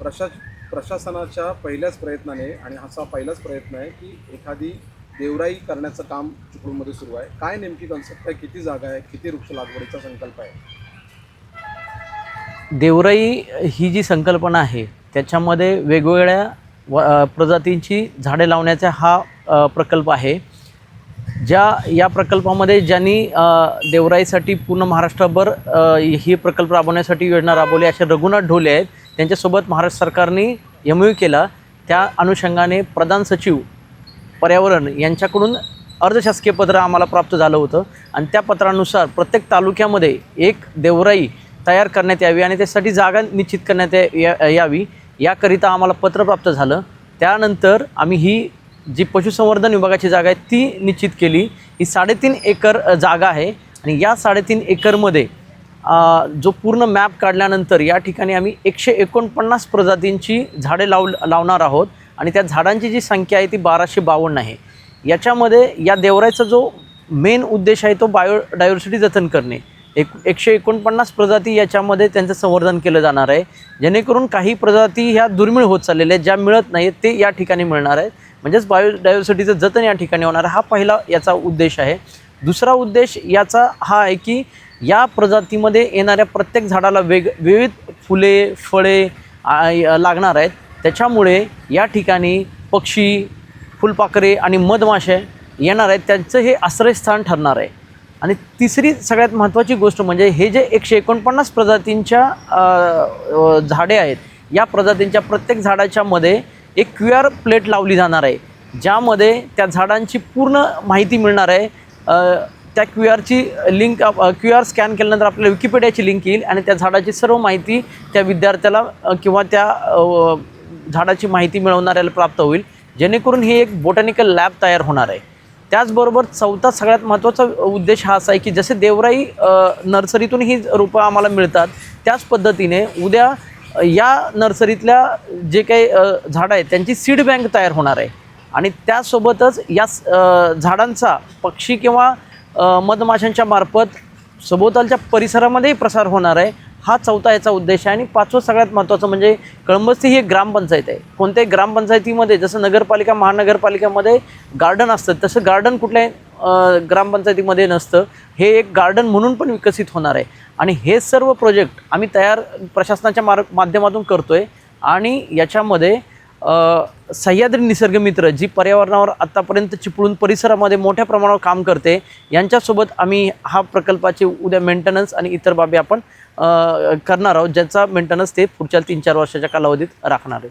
प्रशा प्रशासनाच्या पहिल्याच प्रयत्नाने आणि असा पहिलाच प्रयत्न आहे की एखादी देवराई करण्याचं काम चिपळूणमध्ये सुरू आहे. काय नेमकी कन्सेप्ट आहे? किती जागा आहे? किती वृक्ष लागवडीचा संकल्प आहे? देवराई ही जी संकल्पना आहे त्याच्यामध्ये वेगवेगळ्या व प्रजातींची झाडे लावण्याचा हा प्रकल्प आहे. ज्या या प्रकल्पामध्ये ज्यांनी देवराईसाठी पूर्ण महाराष्ट्रभर ही प्रकल्प राबवण्यासाठी योजना राबवली असे रघुनाथ ढोले आहेत त्यांच्यासोबत महाराष्ट्र सरकारने एम यू केला. त्या अनुषंगाने प्रधान सचिव पर्यावरण यांच्याकडून अर्धशासकीय पत्र आम्हाला प्राप्त झालं होतं. आणि त्या पत्रानुसार प्रत्येक तालुक्यामध्ये एक देवराई तयार करण्यात यावी आणि त्यासाठी जागा निश्चित करण्यात या- या- यावी याकरिता आम्हाला पत्र प्राप्त झालं. त्यानंतर आम्ही ही जी पशुसंवर्धन विभागाची जागा आहे ती निश्चित केली. ही साडेतीन एकर जागा आहे आणि या साडेतीन एकरमध्ये जो पूर्ण मॅप काढल्यानंतर या ठिकाणी आम्ही एकशे एकोणपन्नास प्रजातींची झाडे लाव लावणार आहोत आणि त्या झाडांची जी संख्या आहे ती बाराशे बावन्न आहे. याच्यामध्ये या देवरायचा जो मेन उद्देश आहे तो बायोडायव्हर्सिटी जतन करणे. एक एकशे एकोणपन्नास प्रजाती याच्यामध्ये त्यांचं संवर्धन केलं जाणार आहे. जेणेकरून काही प्रजाती ह्या दुर्मिळ होत चाललेल्या आहेत ज्या मिळत नाहीत ते या ठिकाणी मिळणार आहेत. म्हणजेच बायोडायव्हर्सिटीचं जतन या ठिकाणी होणार हा पहिला याचा उद्देश आहे. दुसरा उद्देश याचा हा आहे की या प्रजातीमध्ये येणाऱ्या प्रत्येक झाडाला वेग विविध फुले फळे लागणार आहेत. त्याच्यामुळे या ठिकाणी पक्षी फुलपाखरे आणि मधमाशे येणार आहेत. त्यांचं हे आश्रयस्थान ठरणार आहे. आणि तिसरी सगळ्यात महत्त्वाची गोष्ट म्हणजे हे जे एकशे एकोणपन्नास प्रजातींच्या झाडे आहेत या प्रजातींच्या प्रत्येक झाडाच्या मध्ये एक क्यू आर प्लेट लावली जाणार आहे. ज्यामध्ये त्या झाडांची पूर्ण माहिती मिळणार आहे. त्या क्यू आरची लिंक क्यू आर स्कॅन केल्यानंतर आपल्याला विकिपीडियाची लिंक येईल आणि त्या झाडाची सर्व माहिती त्या विद्यार्थ्याला किंवा त्या झाडाची माहिती मिळवणाऱ्याला प्राप्त होईल. जेणेकरून ही एक बोटॅनिकल लॅब तयार होणार आहे. त्याचबरोबर चौथा सगळ्यात महत्त्वाचा उद्देश हा असा आहे की जसे देवराई नर्सरीतून ही रोपं आम्हाला मिळतात त्याच पद्धतीने उद्या या नर्सरीतल्या जे काही झाडं आहेत त्यांची सीड बँक तयार होणार आहे. आणि त्यासोबतच या स- झाडांचा पक्षी किंवा मधमाशांच्या मार्फत सभोवतालच्या परिसरामध्येही प्रसार होणार आहे. हा चौथा याचा उद्देश आहे आणि पाचवं सगळ्यात महत्त्वाचं म्हणजे कळंबस्ती ही एक ग्रामपंचायत आहे. कोणत्याही ग्रामपंचायतीमध्ये जसं नगरपालिका महानगरपालिकामध्ये गार्डन असतं तसं गार्डन कुठल्याही ग्रामपंचायतीमध्ये नसतं. हे एक गार्डन म्हणून पण विकसित होणार आहे. आणि हे सर्व प्रोजेक्ट आम्ही तयार प्रशासनाच्या मार माध्यमातून करतो आहे आणि याच्यामध्ये सह्याद्री निसर्गमित्र जी पर्यावरणावर आत्तापर्यंत चिपळूण परिसरामध्ये मोठ्या प्रमाणावर काम करते यांच्यासोबत आम्ही हा प्रकल्पाचे उद्या मेंटेनन्स आणि इतर बाबी आपण करणार आहोत ज्याचा मेंटेनन्स ते पुढच्या तीन चार वर्षाच्या कालावधीत राखणार आहे.